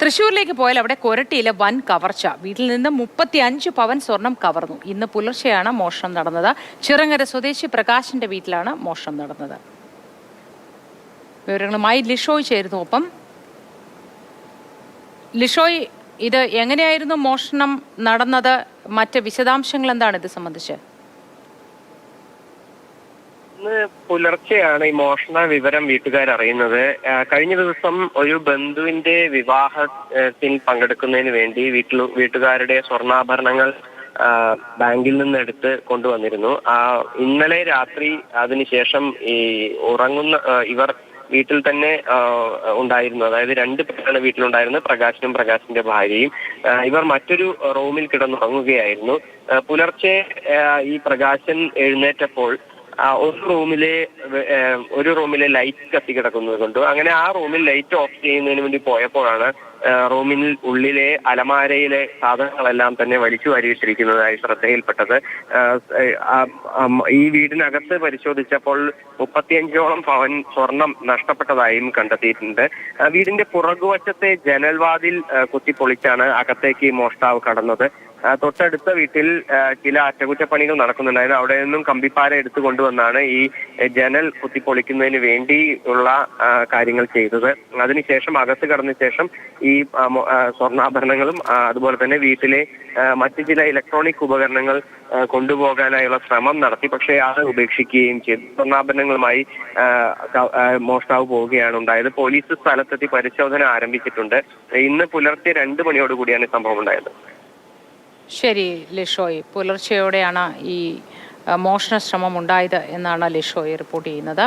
തൃശൂരിലേക്ക് പോയാൽ അവിടെ കൊരട്ടിയിലെ വൻ കവർച്ച. വീട്ടിൽ നിന്ന് മുപ്പത്തി അഞ്ച് പവൻ സ്വർണം കവർന്നു. ഇന്ന് പുലർച്ചെയാണ് മോഷണം നടന്നത്. ചിറങ്ങര സ്വദേശി പ്രകാശിന്റെ വീട്ടിലാണ് മോഷണം നടന്നത്. വിവരങ്ങളുമായി ലിഷോയ് ചേരുന്നു ഒപ്പം. ലിഷോയ് ഇത് എങ്ങനെയായിരുന്നു മോഷണം നടന്നത്? മറ്റ് വിശദാംശങ്ങൾ എന്താണ് ഇത് സംബന്ധിച്ച്? ഇന്ന് പുലർച്ചെയാണ് ഈ മോഷണ വിവരം വീട്ടുകാർ അറിയുന്നത്. കഴിഞ്ഞ ദിവസം ഒരു ബന്ധുവിന്റെ വിവാഹത്തിൽ പങ്കെടുക്കുന്നതിന് വേണ്ടി വീട്ടിൽ വീട്ടുകാരുടെ സ്വർണാഭരണങ്ങൾ ബാങ്കിൽ നിന്ന് എടുത്ത് കൊണ്ടുവന്നിരുന്നു. ആ, ഇന്നലെ രാത്രി അതിനുശേഷം ഈ ഉറങ്ങുന്ന ഇവർ വീട്ടിൽ തന്നെ ഉണ്ടായിരുന്നു. അതായത് രണ്ട് പേരാണ് വീട്ടിലുണ്ടായിരുന്നത് പ്രകാശനും പ്രകാശിന്റെ ഭാര്യയും. ഇവർ മറ്റൊരു റൂമിൽ കിടന്നുറങ്ങുകയായിരുന്നു. പുലർച്ചെ ഈ പ്രകാശൻ എഴുന്നേറ്റപ്പോൾ ഒരു റൂമിലെ ഒരു റൂമിലെ ലൈറ്റ് കത്തി കിടക്കുന്നത് കൊണ്ട്. അങ്ങനെ ആ റൂമിൽ ലൈറ്റ് ഓഫ് ചെയ്യുന്നതിന് വേണ്ടി പോയപ്പോഴാണ് റൂമിൽ ഉള്ളിലെ അലമാരയിലെ സാധനങ്ങളെല്ലാം തന്നെ വലിച്ചു വാരിയിട്ടിരിക്കുന്നതായി ശ്രദ്ധയിൽപ്പെട്ടത്. ആ, ആ, ആം, ഈ വീടിനകത്ത് പരിശോധിച്ചപ്പോൾ മുപ്പത്തിയഞ്ചോളം പവൻ സ്വർണം നഷ്ടപ്പെട്ടതായും കണ്ടെത്തിയിട്ടുണ്ട്. ആ, വീടിന്റെ പുറകുവശത്തെ ജനൽവാതിൽ ആ, കുത്തിപ്പൊളിച്ചാണ് അകത്തേക്ക് മോഷ്ടാവ് കടന്നത്. ആ, തൊട്ടടുത്ത വീട്ടിൽ ചില അറ്റകുറ്റപ്പണികൾ നടക്കുന്നുണ്ടായിരുന്നു. അവിടെ നിന്നും കമ്പിപ്പാര എടുത്തു കൊണ്ടുവന്നാണ് ഈ ജനൽ കുത്തിപ്പൊളിക്കുന്നതിന് വേണ്ടി ഉള്ള കാര്യങ്ങൾ ചെയ്തത്. അതിനുശേഷം അകത്ത് കടന്ന ശേഷം ഈ സ്വർണാഭരണങ്ങളും അതുപോലെ തന്നെ വീട്ടിലെ മറ്റു ചില ഇലക്ട്രോണിക് ഉപകരണങ്ങൾ കൊണ്ടുപോകാനായുള്ള ശ്രമം നടത്തി. പക്ഷേ അത് ഉപേക്ഷിക്കുകയും ചെയ്തു. സ്വർണാഭരണങ്ങളുമായി മോഷ്ടാവ് പോവുകയാണ് ഉണ്ടായത്. പോലീസ് സ്ഥലത്തെത്തി പരിശോധന ആരംഭിച്ചിട്ടുണ്ട്. ഇന്ന് പുലർച്ചെ രണ്ട് മണിയോടുകൂടിയാണ് സംഭവം ഉണ്ടായത്. ശരി ലിഷോയ്. പുലർച്ചെയോടെയാണ് ഈ മോഷണ ശ്രമം ഉണ്ടായത് എന്നാണ് ലിഷോയ് റിപ്പോർട്ട് ചെയ്യുന്നത്.